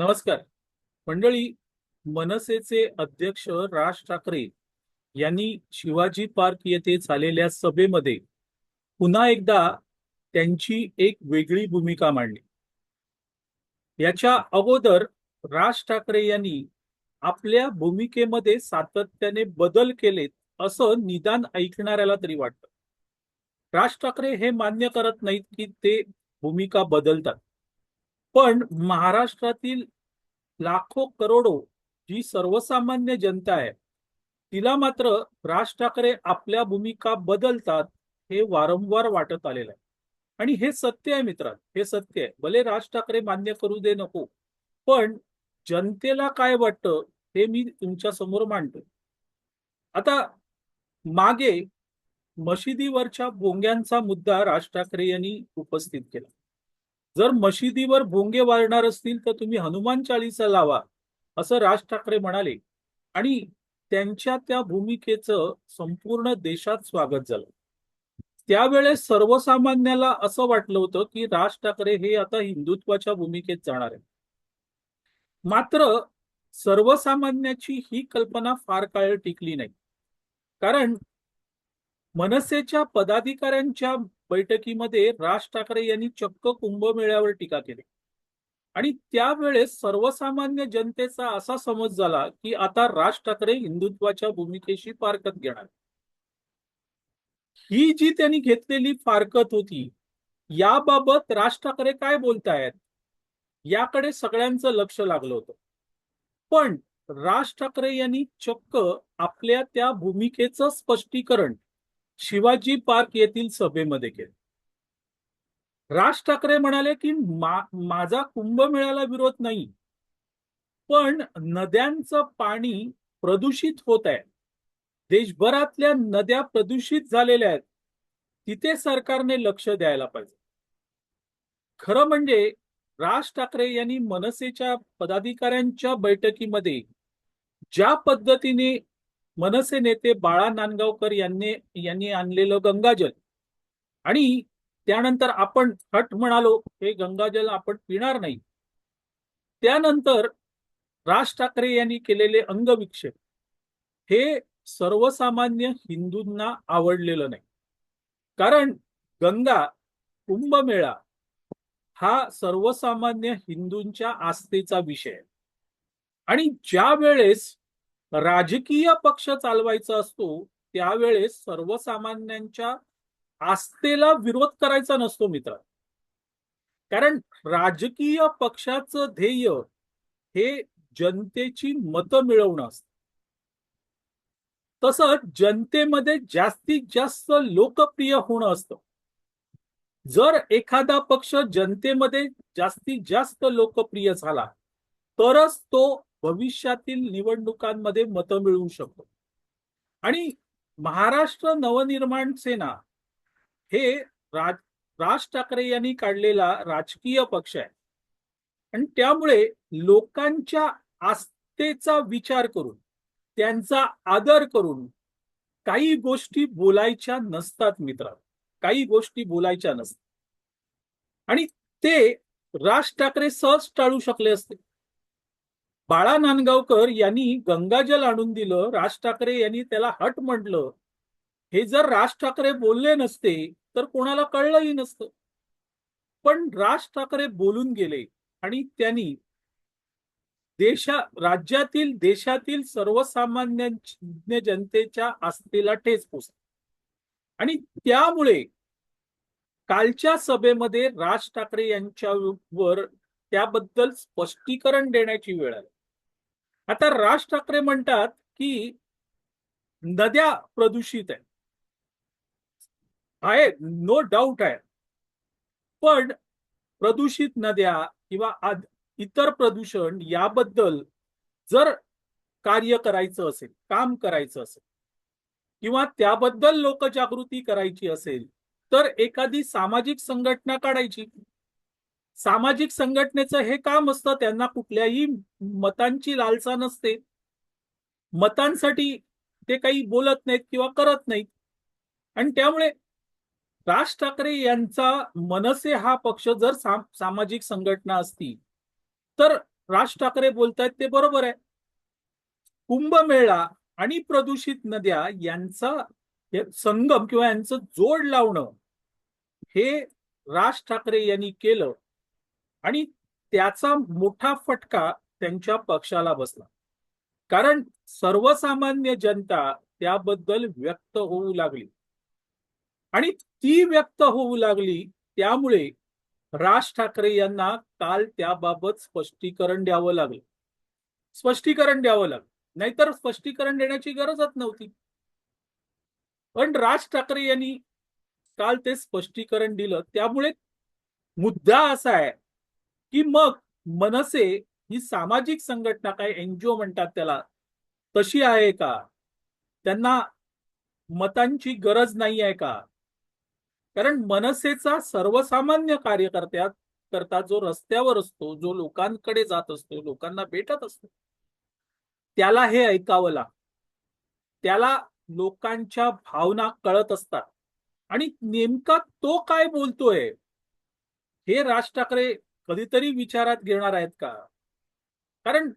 नमस्कार. मंडळी मनसेचे अध्यक्ष राज ठाकरे यांनी शिवाजी पार्क येथे झालेल्या सभेमध्ये पुन्हा एकदा त्यांची एक वेगळी भूमिका मांडली. याच्या अगोदर राज ठाकरे यांनी आपल्या भूमिकेमध्ये सातत्याने बदल केलेत असं निदान ऐकणाऱ्याला तरी वाटतं. राज ठाकरे हे मान्य करत नाहीत की ते भूमिका बदलतात. पण महाराष्ट्रातील लाखो करोडो जी सर्वसामान्य जनता आहे तिला मात्र राज ठाकरे आपल्या भूमिका बदलतात हे वारंवार वाटत आलेलं आहे. आणि हे सत्य आहे मित्रांनो हे सत्य आहे. भले राज ठाकरे मान्य करू दे नको पण जनतेला काय वाटतं हे मी तुमच्यासमोर मांडतो आता मागे मशिदीवरच्या भोंग्यांचा मुद्दा राज ठाकरे यांनी उपस्थित केला. जर मशिदीवर भोंगे वाढणार असतील तर तुम्ही हनुमान चाळीसा लावा असं राज ठाकरे म्हणाले. आणि त्यांच्या त्या भूमिकेचं संपूर्ण देशात स्वागत झालं. त्यावेळेस सर्वसामान्याला असं वाटलं होतं की राज ठाकरे हे आता हिंदुत्वाच्या भूमिकेत जाणार आहे मात्र सर्वसामान्याची ही कल्पना फार काळ टिकली नाही. कारण मनसेच्या पदाधिकाऱ्यांच्या बैठकीमध्ये राज ठाकरे यांनी चक्क कुंभमेळ्यावर टीका केली. आणि त्यावेळेस सर्वसामान्य जनतेचा असा समज झाला की आता राज ठाकरे हिंदुत्वाच्या भूमिकेशी फारकत घेणार. ही जी त्यांनी घेतलेली फारकत होती याबाबत राज ठाकरे काय बोलतायत? याकडे सगळ्यांचं लक्ष लागलं होतं. पण राज ठाकरे यांनी चक्क आपल्या त्या भूमिकेचं स्पष्टीकरण शिवाजी पार्क येथील सभेमध्ये केले. राज ठाकरे म्हणाले की मा, माझा कुंभमेळ्याला विरोध नाही पण नद्यांचं पाणी प्रदूषित होत आहे. देशभरातल्या नद्या प्रदूषित झालेल्या आहेत. तिथे सरकारने लक्ष द्यायला पाहिजे. खरं म्हणजे राज ठाकरे यांनी मनसेच्या पदाधिकाऱ्यांच्या बैठकीमध्ये ज्या पद्धतीने मनसे नेते बाळा नांदगावकर यांनी यांनी आणलेलं गंगाजल. आणि त्यानंतर आपण हट म्हणालो हे गंगाजल आपण पिणार नाही. त्यानंतर राज ठाकरे यांनी केलेले अंगविक्षेप. हे सर्वसामान्य हिंदूंना आवडलेलं नाही. कारण गंगा कुंभमेळा हा सर्वसामान्य हिंदूंच्या आस्थेचा विषय आहे. आणि ज्या वेळेस राजकीय पक्ष चालवायचा असतो त्यावेळेस सर्वसामान्यांच्या आस्थेला विरोध करायचा नसतो मित्र. कारण राजकीय पक्षाचं ध्येय हे जनतेची मतं मिळवणं असतं. तसंच जनतेमध्ये जास्तीत जास्त लोकप्रिय होणं असतं. जर एखादा पक्ष जनतेमध्ये जास्तीत जास्त लोकप्रिय झाला तरच तो भविष्यातील निवडणुकांमध्ये मतं मिळवू शकतो. आणि महाराष्ट्र नवनिर्माण सेना हे राज राज ठाकरे यांनी काढलेला राजकीय पक्ष आहे. आणि त्यामुळे लोकांच्या आस्थेचा विचार करून त्यांचा आदर करून काही गोष्टी बोलायच्या नसतात मित्र काही गोष्टी बोलायच्या नसतात. आणि ते राज ठाकरे सहज टाळू शकले असते. बाळा नांदगावकर यांनी गंगाजल आणून दिलं राज ठाकरे यांनी त्याला हट म्हटलं. हे जर राज ठाकरे बोलले नसते तर कोणाला कळलंही नसतं. पण राज ठाकरे बोलून गेले आणि त्यांनी देशा राज्यातील देशातील सर्वसामान्य जनतेच्या आस्थेला ठेच पोचला आणि त्यामुळे कालच्या सभेमध्ये राज ठाकरे यांच्यावर त्याबद्दल स्पष्टीकरण देण्याची वेळ आली. आता राज ठाकरे म्हणतात की नद्या प्रदूषित आहे आहे नो डाऊट आहे. पण प्रदूषित नद्या किंवा इतर प्रदूषण याबद्दल जर कार्य करायचं असेल काम करायचं असेल किंवा त्याबद्दल लोकजागृती करायची असेल तर एखादी सामाजिक संघटना काढायची. सामाजिक संघटनेचं हे काम असतं त्यांना कुठल्याही मतांची लालसा नसते. मतांसाठी ते काही बोलत नाहीत किंवा करत नाहीत. आणि त्यामुळे राज ठाकरे यांचा मनसे हा पक्ष जर सामाजिक संघटना असती तर राज ठाकरे बोलतायत ते बरोबर आहे. कुंभमेळा आणि प्रदूषित नद्या यांचा हे संगम किंवा यांचं जोड लावणं हे राज ठाकरे यांनी केलं. आणि त्याचा मोठा फटका त्यांच्या पक्षाला बसला. कारण सर्वसामान्य जनता त्याबद्दल व्यक्त होऊ लागली. आणि ती व्यक्त होऊ लागली त्यामुळे राज ठाकरे यांना काल त्याबाबत स्पष्टीकरण द्यावं लागलं. स्पष्टीकरण द्यावं लागलं. नाहीतर स्पष्टीकरण देण्याची गरजच नव्हती. पण राज ठाकरे यांनी काल ते स्पष्टीकरण दिलं. त्यामुळे मुद्दा असा आहे की मग मनसे ही सामाजिक संघटना काय एनजीओ म्हणतात त्याला तशी आहे का? त्यांना मतांची गरज नाही आहे का? कारण मनसेचा सर्वसामान्य कार्यकर्त्या करता जो रस्त्यावर असतो जो लोकांकडे जात असतो लोकांना भेटत असतो त्याला हे ऐकावं लागतं. त्याला लोकांच्या भावना कळत असतात. आणि नेमका तो काय बोलतोय? हे राज ठाकरे कधीतरी विचारात घेणार आहेत का? कारण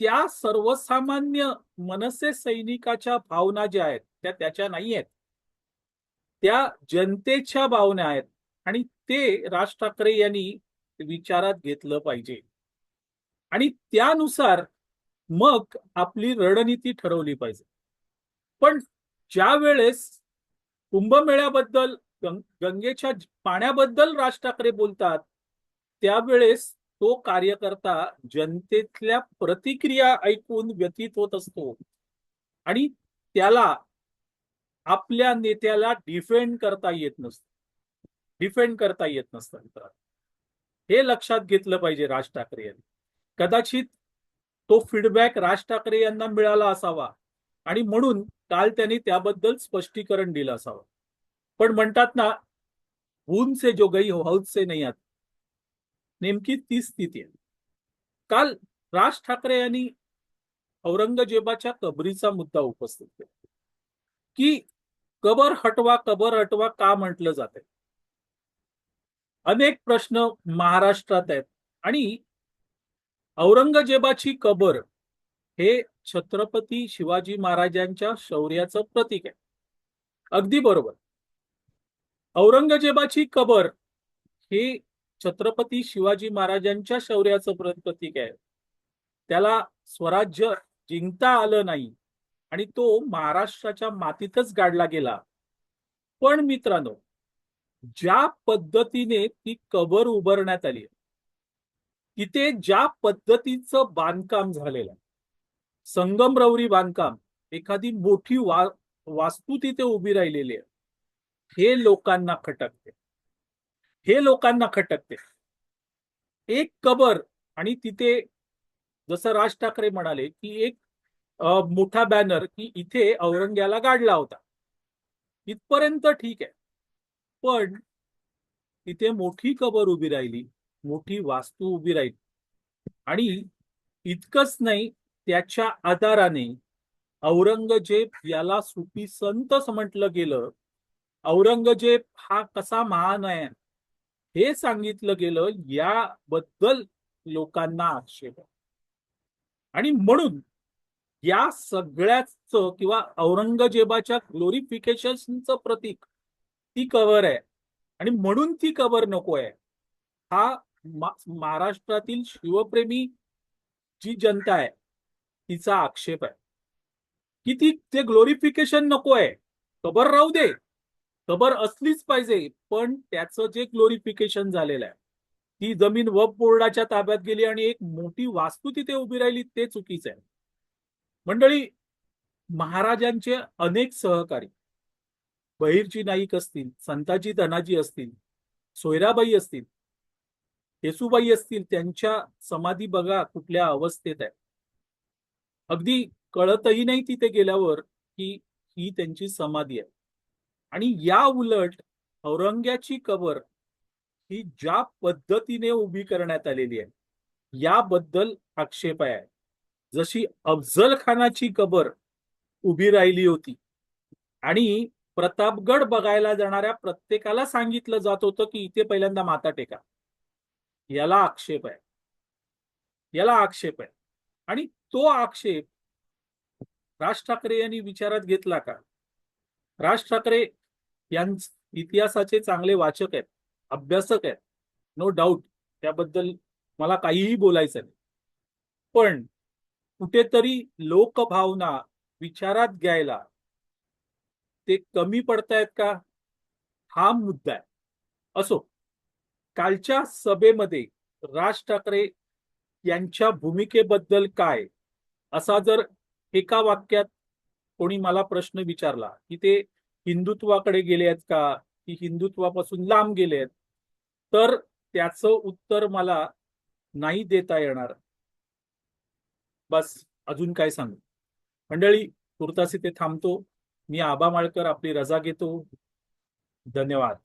त्या सर्वसामान्य मनसे सैनिकाच्या भावना ज्या आहेत त्या त्याच्या नाही आहेत. त्या जनतेच्या भावना आहेत आणि ते राज ठाकरे यांनी विचारात घेतलं पाहिजे. आणि त्यानुसार मग आपली रणनीती ठरवली पाहिजे. पण ज्या वेळेस कुंभमेळ्याबद्दल गंगेच्या पाण्याबद्दल राज ठाकरे बोलतात त्यावेळेस तो कार्यकर्ता जनतेतल्या प्रतिक्रिया ऐकून व्यतीत होत असतो. आणि त्याला आपल्या नेत्याला डिफेंड करता येत नसतं डिफेंड करता येत नसतं हे लक्षात घेतलं पाहिजे राज ठाकरे यांनी. कदाचित तो फीडबॅक राज ठाकरे यांना मिळाला असावा. आणि म्हणून काल त्यांनी त्याबद्दल स्पष्टीकरण दिलं असावं. पण म्हणतात ना ऊन से जो गई हो, हौद से नाही आत. नेमकी ती स्थिती आहे. काल राज ठाकरे यांनी औरंगजेबाच्या कबरीचा मुद्दा उपस्थित केला. की कबर हटवा कबर हटवा का म्हटलं जाते अनेक प्रश्न महाराष्ट्रात आहेत. आणि औरंगजेबाची कबर हे छत्रपती शिवाजी महाराजांच्या शौर्याचं प्रतीक आहे. अगदी बरोबर. औरंगजेबाची कबर ही छत्रपती शिवाजी महाराजांच्या शौर्याचं प्रतीक आहे. त्याला स्वराज्य जिंकता आलं नाही आणि तो महाराष्ट्राच्या मातीतच गाडला गेला. पण मित्रांनो ज्या पद्धतीने ती कबर उभारण्यात आली तिथे ज्या पद्धतीचं बांधकाम झालेलं आहे संगमरवरी बांधकाम एखादी मोठी वा वास्तू तिथे उभी राहिलेली आहे हे लोकांना खटकते. हे लोकांना खटकते. एक कबर आणि तिथे जसं राज ठाकरे म्हणाले की एक मोठा बॅनर की इथे औरंग्याला गाडला होता. इथपर्यंत ठीक आहे. पण तिथे मोठी कबर उभी राहिली मोठी वास्तू उभी राहिली. आणि इतकंच नाही त्याच्या आधाराने औरंगजेब याला सुपी संत म्हटलं गेलं. औरंगजेब हा कसा महान आहे? हे सांगितलं गेलं याबद्दल लोकांना आक्षेप आहे. आणि म्हणून या सगळ्याच किंवा औरंगजेबाच्या ग्लोरिफिकेशनचं प्रतीक ती कवर आहे. आणि म्हणून ती कवर नको आहे. हा महाराष्ट्रातील शिवप्रेमी जी जनता आहे तिचा आक्षेप आहे. की ती ते ग्लोरिफिकेशन नको आहे. कबर राहू दे. खबर असलीच पाहिजे पण त्याचं जे ग्लोरिफिकेशन झालेलं आहे ती जमीन वब बोर्डाच्या ताब्यात गेली आणि एक मोठी वास्तू तिथे उभी राहिली ते चुकीचं आहे. मंडळी महाराजांचे अनेक सहकारी बहिरजी नाईक असतील संताजी धनाजी असतील सोयराबाई असतील येसुबाई असतील त्यांच्या समाधी बघा कुठल्या अवस्थेत आहे. अगदी कळतही नाही तिथे गेल्यावर की ही त्यांची समाधी आहे. आणि या उलट औरंग्याची कबर ही ज्या पद्धतीने उभी करण्यात आलेली आहे याबद्दल आक्षेप आहे. जशी अफजल खानाची कबर उभी राहिली होती आणि प्रतापगड बघायला जाणाऱ्या प्रत्येकाला सांगितलं जात होतं की इथे पहिल्यांदा माता टेका. याला आक्षेप आहे. याला आक्षेप आहे. आणि तो आक्षेप राज ठाकरे यांनी विचारात घेतला का? राज ठाकरे यां इतिहासाचे चांगले वाचक आहेत अभ्यासक आहेत. नो डाऊट त्याबद्दल मला काहीही बोलायचं नाही. पण कुठेतरी लोकभावना विचारात घ्यायला ते कमी पडतायत का? हा मुद्दा आहे. असो कालच्या सभेमध्ये राज ठाकरे यांच्या भूमिकेबद्दल काय? असा जर एका वाक्यात कोणी मला प्रश्न विचारला की ते हिंदुत्वाकडे गेले आहेत का? की हिंदुत्वापासून लांब गेले आहेत तर त्याचं उत्तर मला नाही देता येणार. बस अजून काय सांगू? मंडळी तुर्तास इथे थांबतो. मी आबा माळकर आपली रजा घेतो. धन्यवाद.